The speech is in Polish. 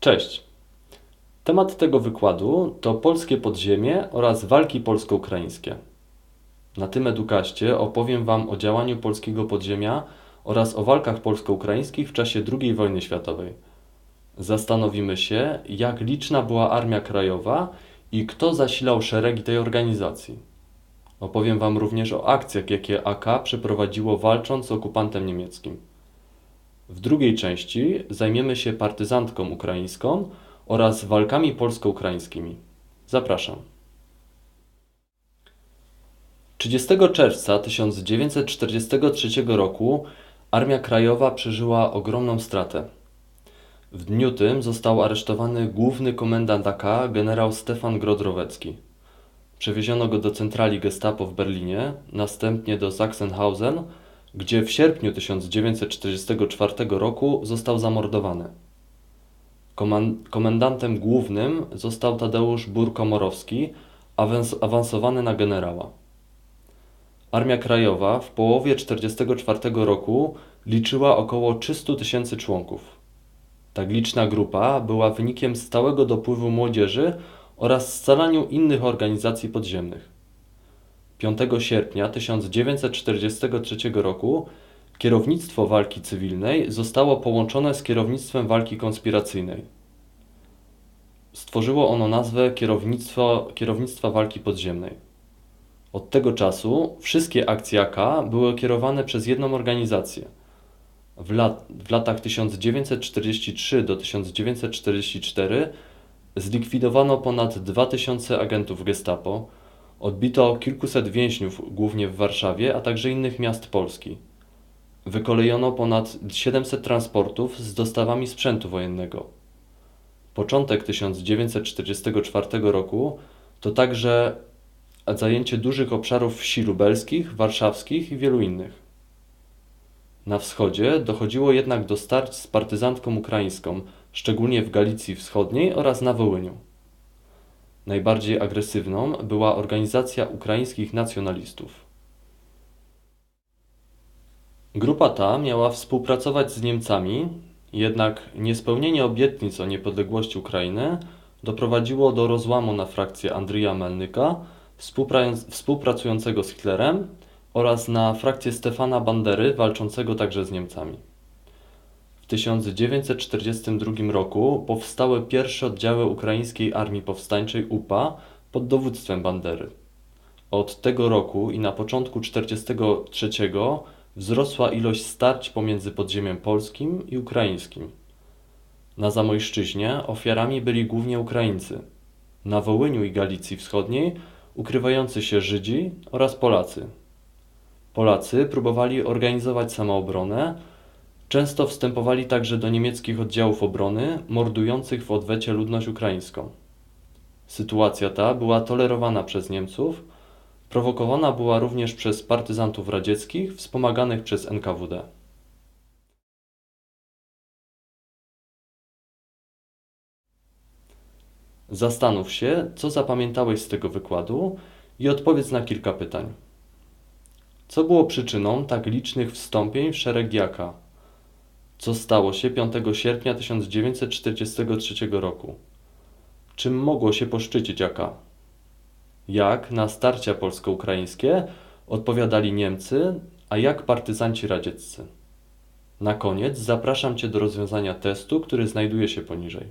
Cześć. Temat tego wykładu to polskie podziemie oraz walki polsko-ukraińskie. Na tym edukaście opowiem Wam o działaniu polskiego podziemia oraz o walkach polsko-ukraińskich w czasie II wojny światowej. Zastanowimy się, jak liczna była Armia Krajowa i kto zasilał szeregi tej organizacji. Opowiem Wam również o akcjach, jakie AK przeprowadziło walcząc z okupantem niemieckim. W drugiej części zajmiemy się partyzantką ukraińską oraz walkami polsko-ukraińskimi. Zapraszam. 30 czerwca 1943 roku Armia Krajowa przeżyła ogromną stratę. W dniu tym został aresztowany główny komendant AK generał Stefan Grodrowecki. Przewieziono go do centrali Gestapo w Berlinie, następnie do Sachsenhausen, gdzie w sierpniu 1944 roku został zamordowany. Komendantem głównym został Tadeusz Burkomorowski, awans- awansowany na generała. Armia Krajowa w połowie 1944 roku liczyła około 300 tysięcy członków. Tak liczna grupa była wynikiem stałego dopływu młodzieży oraz scalaniu innych organizacji podziemnych. 5 sierpnia 1943 roku kierownictwo walki cywilnej zostało połączone z kierownictwem walki konspiracyjnej. Stworzyło ono nazwę Kierownictwo, Kierownictwa Walki Podziemnej. Od tego czasu wszystkie akcje AK były kierowane przez jedną organizację. W, lat, w latach 1943 do 1944 zlikwidowano ponad 2000 agentów Gestapo, odbito kilkuset więźniów głównie w Warszawie, a także innych miast Polski. Wykolejono ponad 700 transportów z dostawami sprzętu wojennego. Początek 1944 roku to także zajęcie dużych obszarów wsi lubelskich, warszawskich i wielu innych. Na wschodzie dochodziło jednak do starć z partyzantką ukraińską, szczególnie w Galicji Wschodniej oraz na Wołyniu. Najbardziej agresywną była organizacja ukraińskich nacjonalistów. Grupa ta miała współpracować z Niemcami, jednak niespełnienie obietnic o niepodległości Ukrainy doprowadziło do rozłamu na frakcję Andrija Melnyka, współpracującego z Hitlerem, oraz na frakcję Stefana Bandery, walczącego także z Niemcami. W 1942 roku powstały pierwsze oddziały ukraińskiej armii powstańczej UPA pod dowództwem Bandery. Od tego roku i na początku 1943 wzrosła ilość starć pomiędzy podziemiem polskim i ukraińskim. Na Zamojszczyźnie ofiarami byli głównie Ukraińcy. Na Wołyniu i Galicji Wschodniej ukrywający się Żydzi oraz Polacy. Polacy próbowali organizować samoobronę, często wstępowali także do niemieckich oddziałów obrony, mordujących w odwecie ludność ukraińską. Sytuacja ta była tolerowana przez Niemców, prowokowana była również przez partyzantów radzieckich wspomaganych przez NKWD. Zastanów się, co zapamiętałeś z tego wykładu i odpowiedz na kilka pytań. Co było przyczyną tak licznych wstąpień w szereg Jaka? Co stało się 5 sierpnia 1943 roku? Czym mogło się poszczycić Jaka? Jak na starcia polsko-ukraińskie odpowiadali Niemcy, a jak partyzanci radzieccy? Na koniec zapraszam Cię do rozwiązania testu, który znajduje się poniżej.